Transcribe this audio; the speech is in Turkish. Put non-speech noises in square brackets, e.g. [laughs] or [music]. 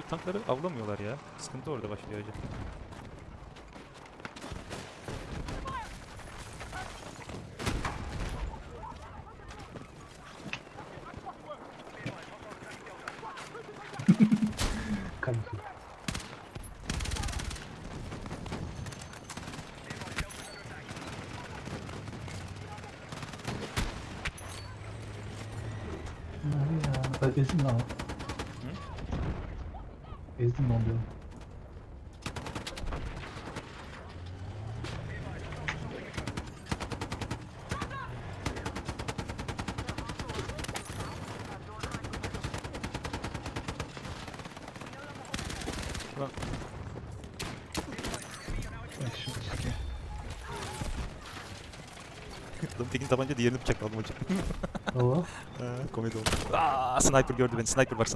Şu tankları avlamıyorlar ya. Sıkıntı orada başlıyor hocam. Kanki. Ne ya? Ezdim lan. Ezdim lan diyorum. Lan Bak şu işte. Lan tekin tabanca diğerini bıçakladım hocam. [laughs] Ha, komedi oldu. Aa, sniper gördü beni. Sniper var.